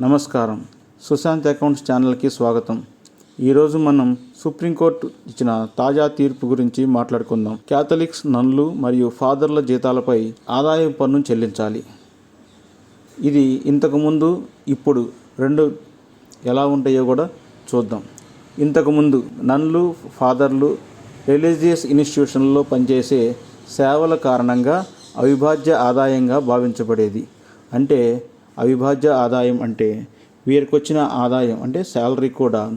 నమస్కారం. సుశాంత్ అకౌంట్స్ ఛానల్కి స్వాగతం. ఈరోజు మనం సుప్రీంకోర్టు ఇచ్చిన తాజా తీర్పు గురించి మాట్లాడుకుందాం. క్యాథలిక్స్ నన్లు మరియు ఫాదర్ల జీతాలపై ఆదాయ పన్ను చెల్లించాలి. ఇది ఇంతకుముందు ఇప్పుడు రెండు ఎలా ఉంటాయో కూడా చూద్దాం. ఇంతకుముందు నన్లు ఫాదర్లు రిలీజియస్ ఇన్స్టిట్యూషన్లో పనిచేసే సేవల కారణంగా అవిభాజ్య ఆదాయంగా భావించబడేది. అంటే అవిభాజ్య ఆదాయం అంటే వీరికి వచ్చిన ఆదాయం అంటే శాలరీ కూడా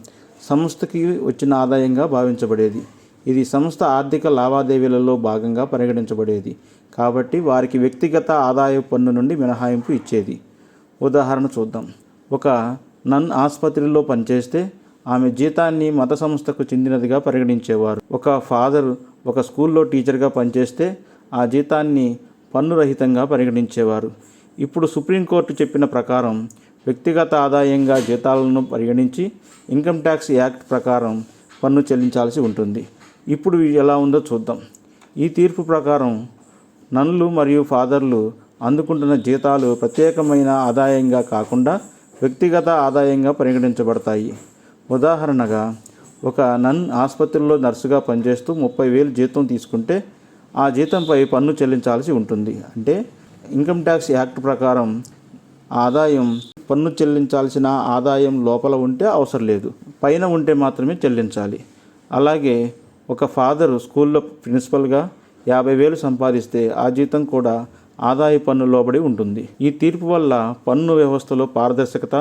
సంస్థకి వచ్చిన ఆదాయంగా భావించబడేది. ఇది సంస్థ ఆర్థిక లావాదేవీలలో భాగంగా పరిగణించబడేది. కాబట్టి వారికి వ్యక్తిగత ఆదాయ పన్ను నుండి మినహాయింపు ఇచ్చేది. ఉదాహరణ చూద్దాం. ఒక నన్ ఆసుపత్రిలో పనిచేస్తే ఆమె జీతాన్ని మత సంస్థకు చెందినదిగా పరిగణించేవారు. ఒక ఫాదర్ ఒక స్కూల్లో టీచర్గా పనిచేస్తే ఆ జీతాన్ని పన్నురహితంగా పరిగణించేవారు. ఇప్పుడు సుప్రీంకోర్టు చెప్పిన ప్రకారం వ్యక్తిగత ఆదాయంగా జీతాలను పరిగణించి ఇన్కమ్ ట్యాక్స్ యాక్ట్ ప్రకారం పన్ను చెల్లించాల్సి ఉంటుంది. ఇప్పుడు ఎలా ఉందో చూద్దాం. ఈ తీర్పు ప్రకారం నన్లు మరియు ఫాదర్లు అందుకుంటున్న జీతాలు ప్రత్యేకమైన ఆదాయంగా కాకుండా వ్యక్తిగత ఆదాయంగా పరిగణించబడతాయి. ఉదాహరణగా ఒక నన్ ఆసుపత్రిలో నర్సుగా పనిచేస్తూ ముప్పై వేలు జీతం తీసుకుంటే ఆ జీతంపై పన్ను చెల్లించాల్సి ఉంటుంది. అంటే ఇన్కమ్ ట్యాక్స్ యాక్ట్ ప్రకారం ఆదాయం పన్ను చెల్లించాల్సిన ఆదాయం లోపల ఉంటే అవసరం లేదు. పైన ఉంటే మాత్రమే చెల్లించాలి. అలాగే ఒక ఫాదర్ స్కూల్లో ప్రిన్సిపల్గా యాభై వేలు సంపాదిస్తే ఆ జీతం కూడా ఆదాయ పన్ను లోబడి ఉంటుంది. ఈ తీర్పు వల్ల పన్ను వ్యవస్థలో పారదర్శకత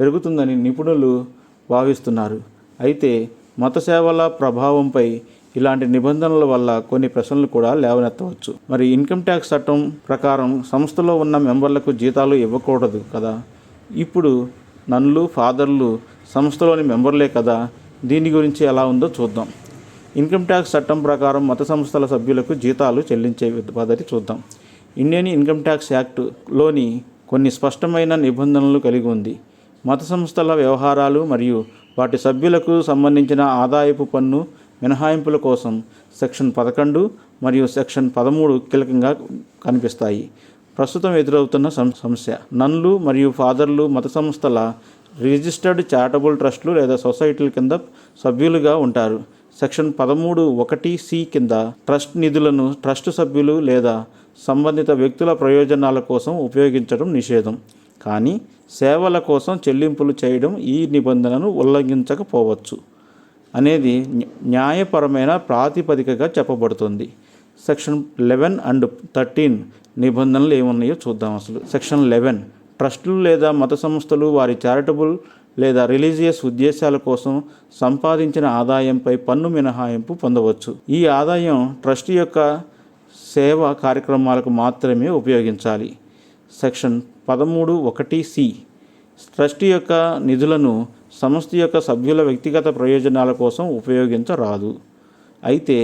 పెరుగుతుందని నిపుణులు భావిస్తున్నారు అయితే మత సేవల ప్రభావంపై ఇలాంటి నిబంధనల వల్ల కొన్ని ప్రశ్నలు కూడా లేవనెత్తవచ్చు. మరి ఇన్కమ్ ట్యాక్స్ చట్టం ప్రకారం సంస్థలో ఉన్న మెంబర్లకు జీతాలు ఇవ్వకూడదు కదా? ఇప్పుడు నన్లు ఫాదర్లు సంస్థలోని మెంబర్లే కదా? దీని గురించి ఎలా ఉందో చూద్దాం. ఇన్కమ్ ట్యాక్స్ చట్టం ప్రకారం మత సంస్థల సభ్యులకు జీతాలు చెల్లించే పద్ధతి చూద్దాం. ఇండియన్ ఇన్కమ్ ట్యాక్స్ యాక్ట్లోని కొన్ని స్పష్టమైన నిబంధనలు కలిగి ఉంది. మత సంస్థల వ్యవహారాలు మరియు వాటి సభ్యులకు సంబంధించిన ఆదాయపు పన్ను మినహాయింపుల కోసం సెక్షన్ పదకొండు మరియు సెక్షన్ పదమూడు కీలకంగా కనిపిస్తాయి. ప్రస్తుతం ఎదురవుతున్న సం- సమస్య. నన్లు మరియు ఫాదర్లు మత సంస్థల రిజిస్టర్డ్ చారిటబుల్ ట్రస్టులు లేదా సొసైటీల కింద సభ్యులుగా ఉంటారు. సెక్షన్ పదమూడు ఒకటి సి కింద ట్రస్ట్ నిధులను ట్రస్ట్ సభ్యులు లేదా సంబంధిత వ్యక్తుల ప్రయోజనాల కోసం ఉపయోగించడం నిషేధం. కానీ సేవల కోసం చెల్లింపులు చేయడం ఈ నిబంధనను ఉల్లంఘించకపోవచ్చు. అనేది న్యాయపరమైన ప్రాతిపదికగా చెప్పబడుతుంది. సెక్షన్ లెవెన్ అండ్ థర్టీన్ నిబంధనలు ఏమున్నాయో చూద్దాం అసలు. సెక్షన్ లెవెన్ ట్రస్టులు లేదా మత సంస్థలు వారి చారిటబుల్ లేదా రిలీజియస్ ఉద్దేశాల కోసం సంపాదించిన ఆదాయంపై పన్ను మినహాయింపు పొందవచ్చు. ఈ ఆదాయం ట్రస్ట్ యొక్క సేవ కార్యక్రమాలకు మాత్రమే ఉపయోగించాలి. సెక్షన్ పదమూడు ఒకటి సి ట్రస్ట్ యొక్క నిధులను సంస్థ యొక్క సభ్యుల వ్యక్తిగత ప్రయోజనాల కోసం ఉపయోగించరాదు. అయితే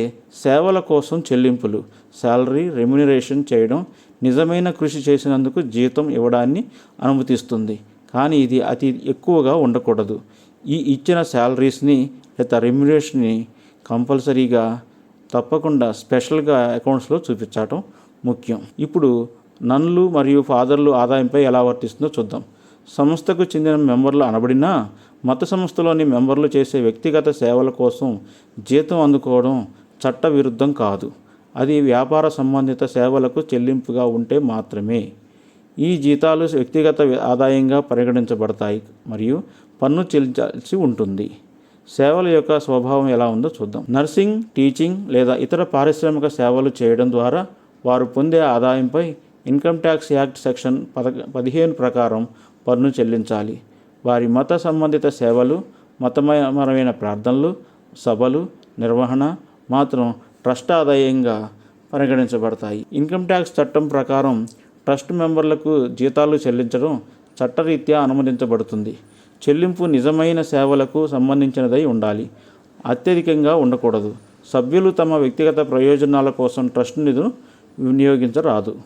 సేవల కోసం చెల్లింపులు శాలరీ రెమ్యునరేషన్ చేయడం నిజమైన కృషి చేసినందుకు జీతం ఇవ్వడాన్ని అనుమతిస్తుంది. కానీ ఇది అతి ఎక్కువగా ఉండకూడదు. ఈ ఇచ్చిన శాలరీస్ని లేదా రెమ్యునరేషన్ని కంపల్సరీగా తప్పకుండా స్పెషల్గా అకౌంట్స్లో చూపించటం ముఖ్యం. ఇప్పుడు నన్లు మరియు ఫాదర్లు ఆదాయంపై ఎలా వర్తిస్తుందో చూద్దాం. సంస్థకు చెందిన మెంబర్లు అనబడినా మత సంస్థలోని మెంబర్లు చేసే వ్యక్తిగత సేవల కోసం జీతం అందుకోవడం చట్టవిరుద్ధం కాదు. అది వ్యాపార సంబంధిత సేవలకు చెల్లింపుగా ఉంటే మాత్రమే. ఈ జీతాలు వ్యక్తిగత ఆదాయంగా పరిగణించబడతాయి మరియు పన్ను చెల్లించాల్సి ఉంటుంది. సేవల యొక్క స్వభావం ఎలా ఉందో చూద్దాం. నర్సింగ్ టీచింగ్ లేదా ఇతర పారిశ్రామిక సేవలు చేయడం ద్వారా వారు పొందే ఆదాయంపై ఇన్కమ్ ట్యాక్స్ యాక్ట్ సెక్షన్ పద పదిహేను ప్రకారం పన్ను చెల్లించాలి. వారి మత సంబంధిత సేవలు మతపరమైన ప్రార్థనలు సభలు నిర్వహణ మాత్రం ట్రస్ట్ ఆదాయంగా పరిగణించబడతాయి. ఇన్కమ్ ట్యాక్స్ చట్టం ప్రకారం ట్రస్ట్ మెంబర్లకు జీతాలు చెల్లించడం చట్టరీత్యా అనుమతించబడుతుంది. చెల్లింపు నిజమైన సేవలకు సంబంధించినదై ఉండాలి. అత్యధికంగా ఉండకూడదు. సభ్యులు తమ వ్యక్తిగత ప్రయోజనాల కోసం ట్రస్ట్ నిధులు వినియోగించరాదు.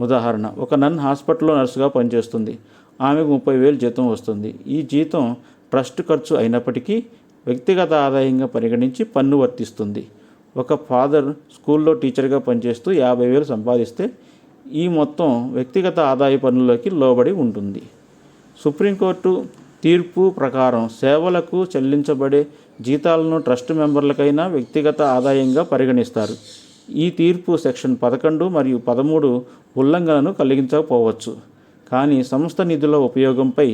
ఉదాహరణ ఒక నన్ హాస్పిటల్లో నర్సుగా పనిచేస్తుంది. ఆమెకు ముప్పై వేలు జీతం వస్తుంది. ఈ జీతం ట్రస్ట్ ఖర్చు అయినప్పటికీ వ్యక్తిగత ఆదాయంగా పరిగణించి పన్ను వర్తిస్తుంది. ఒక ఫాదర్ స్కూల్లో టీచర్గా పనిచేస్తూ యాభై వేలు సంపాదిస్తే ఈ మొత్తం వ్యక్తిగత ఆదాయ పన్నులోకి లోబడి ఉంటుంది. సుప్రీంకోర్టు తీర్పు ప్రకారం సేవలకు చెల్లించబడే జీతాలను ట్రస్ట్ మెంబర్లకైనా వ్యక్తిగత ఆదాయంగా పరిగణిస్తారు. ఈ తీర్పు సెక్షన్ పదకొండు మరియు పదమూడు ఉల్లంఘనను కలిగించకపోవచ్చు. కానీ సంస్థ నిధుల ఉపయోగంపై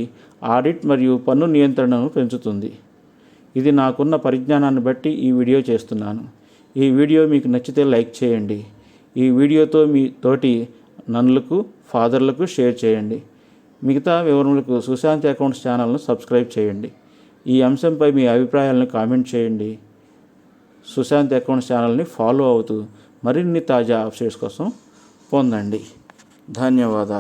ఆడిట్ మరియు పన్ను నియంత్రణను పెంచుతుంది. ఇది నాకున్న పరిజ్ఞానాన్ని బట్టి ఈ వీడియో చేస్తున్నాను. ఈ వీడియో మీకు నచ్చితే లైక్ చేయండి. ఈ వీడియోతో మీ తోటి నన్నులకు ఫాదర్లకు షేర్ చేయండి. మిగతా వివరములకు సుశాంత్ అకౌంట్స్ ఛానల్ను సబ్స్క్రైబ్ చేయండి. ఈ అంశంపై మీ అభిప్రాయాలను కామెంట్ చేయండి. సుశాంత్ అకౌంట్స్ ఛానల్ని ఫాలో అవుతూ మరిన్ని తాజా అప్డేట్స్ కోసం పొందండి. ధన్యవాదాలు.